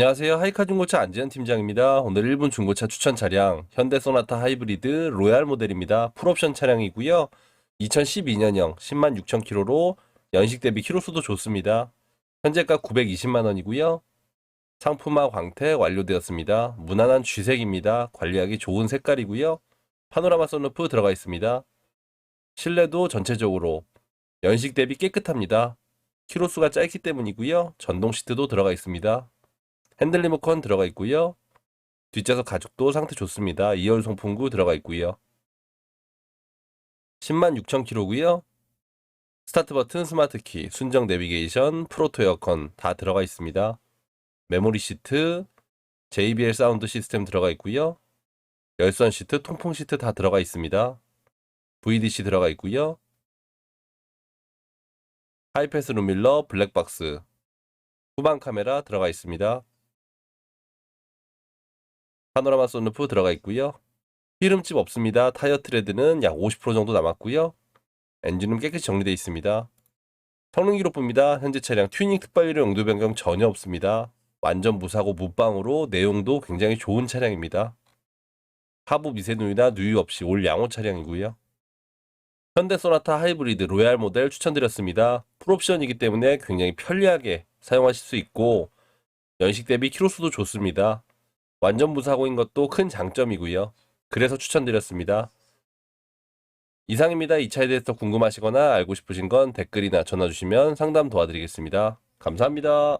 안녕하세요. 하이카 중고차 안지현 팀장입니다. 오늘 1분 중고차 추천 차량 현대 소나타 하이브리드 로얄 모델입니다. 풀옵션 차량이고요. 2012년형 10만 6천 킬로로 연식 대비 키로수도 좋습니다. 현재가 920만 원이고요. 상품화 광택 완료되었습니다. 무난한 쥐색입니다. 관리하기 좋은 색깔이고요. 파노라마 선루프 들어가 있습니다. 실내도 전체적으로 연식 대비 깨끗합니다. 키로수가 짧기 때문이고요. 전동 시트도 들어가 있습니다. 핸들 리모컨 들어가 있고요. 뒷좌석 가죽도 상태 좋습니다. 2열 송풍구 들어가 있고요. 10만 6천 킬로고요. 스타트 버튼, 스마트 키, 순정 내비게이션, 프로토 에어컨 다 들어가 있습니다. 메모리 시트, JBL 사운드 시스템 들어가 있고요. 열선 시트, 통풍 시트 다 들어가 있습니다. VDC 들어가 있고요. 하이패스 룸밀러, 블랙박스, 후방 카메라 들어가 있습니다. 파노라마 선루프 들어가 있고요. 기름집 없습니다. 타이어 트레드는 약 50% 정도 남았고요. 엔진은 깨끗이 정리되어 있습니다. 성능 기록부입니다. 현재 차량 튜닝 특발비료 용도 변경 전혀 없습니다. 완전 무사고 무빵으로 내용도 굉장히 좋은 차량입니다. 하부 미세 누유나 누유 없이 올 양호 차량이고요. 현대 소나타 하이브리드 로얄 모델 추천드렸습니다. 풀옵션이기 때문에 굉장히 편리하게 사용하실 수 있고 연식 대비 키로수도 좋습니다. 완전 무사고인 것도 큰 장점이고요. 그래서 추천드렸습니다. 이상입니다. 이 차에 대해서 궁금하시거나 알고 싶으신 건 댓글이나 전화 주시면 상담 도와드리겠습니다. 감사합니다.